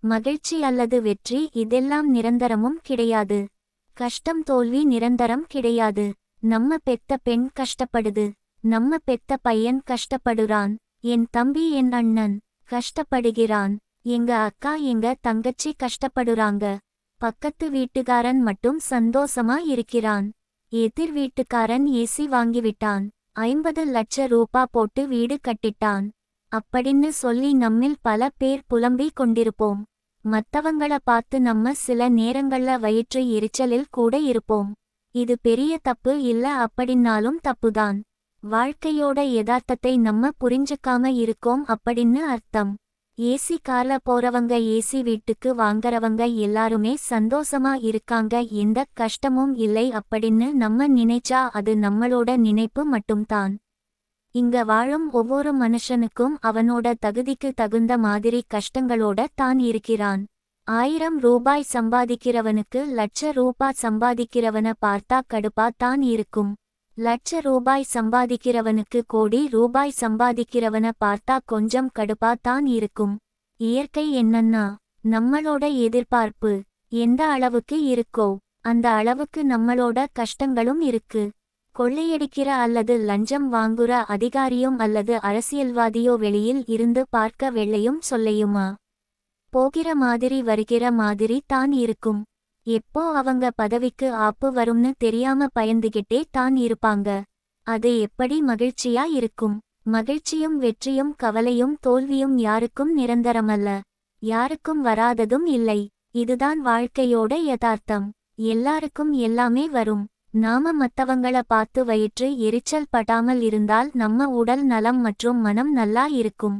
மகிழ்ச்சி அல்லது வெற்றி இதெல்லாம் நிரந்தரமும் கிடையாது. கஷ்டம் தோல்வி நிரந்தரம் கிடையாது. நம்ம பெத்த பெண் கஷ்டப்படுது. நம்ம பெத்த பையன் கஷ்டப்படுறான். என் தம்பி என் அண்ணன் கஷ்டப்படுகிறான். எங்க அக்கா எங்க தங்கச்சி கஷ்டப்படுறாங்க. பக்கத்து வீட்டுக்காரன் மட்டும் சந்தோஷமா இருக்கிறான். எதிர் வீட்டுக்காரன் ஏசி வாங்கிவிட்டான். ஐம்பது லட்ச ரூபா போட்டு வீடு கட்டிட்டான். அப்படின்னு சொல்லி நம்மில் பல பேர் புலம்பிக் கொண்டிருப்போம். மத்தவங்கள பார்த்து நம்ம சில நேரங்கள்ல வயிற்று எரிச்சலில் கூட இருப்போம். இது பெரிய தப்பு இல்ல அப்படின்னாலும் தப்புதான். வாழ்க்கையோட யதார்த்தத்தை நம்ம புரிஞ்சுக்காம இருக்கோம் அப்படின்னு அர்த்தம். ஏசி கார்ல போறவங்க ஏசி வீட்டுக்கு வாங்கறவங்க எல்லாருமே சந்தோஷமா இருக்காங்க. எந்த கஷ்டமும் இல்லை அப்படின்னு நம்ம நினைச்சா அது நம்மளோட நினைப்பு மட்டும்தான். இங்க வாழும் ஒவ்வொரு மனுஷனுக்கும் அவனோட தகுதிக்கு தகுந்த மாதிரி கஷ்டங்களோட தான் இருக்கிறான். ஆயிரம் ரூபாய் சம்பாதிக்கிறவனுக்கு லட்ச ரூபாய் சம்பாதிக்கிறவன பார்த்தா கடுப்பா தான் இருக்கும். லட்ச ரூபாய் சம்பாதிக்கிறவனுக்கு கோடி ரூபாய் சம்பாதிக்கிறவன பார்த்தா கொஞ்சம் கடுப்பா தான் இருக்கும். இயற்கை என்னன்னா நம்மளோட எதிர்பார்ப்பு எந்த அளவுக்கு இருக்கோ அந்த அளவுக்கு நம்மளோட கஷ்டங்களும் இருக்கு. கொள்ளையடிக்கிற அல்லது லஞ்சம் வாங்குற அதிகாரியும் அல்லது அரசியல்வாதியோ வெளியில் இருந்து பார்க்க வெள்ளையும் சொல்லையுமா? போகிற மாதிரி வருகிற மாதிரி தான் இருக்கும். எப்போ அவங்க பதவிக்கு ஆப்பு வரும்னு தெரியாம பயந்துகிட்டே தான் இருப்பாங்க. அது எப்படி மகிழ்ச்சியா இருக்கும்? மகிழ்ச்சியும் வெற்றியும் கவலையும் தோல்வியும் யாருக்கும் நிரந்தரமல்ல. யாருக்கும் வராததும் இல்லை. இதுதான் வாழ்க்கையோட யதார்த்தம். எல்லாருக்கும் எல்லாமே வரும். நாம மத்தவங்கள பார்த்து வயிற்று எரிச்சல் படாமல் இருந்தால் நம்ம உடல் நலம் மற்றும் மனம் நல்லா இருக்கும்.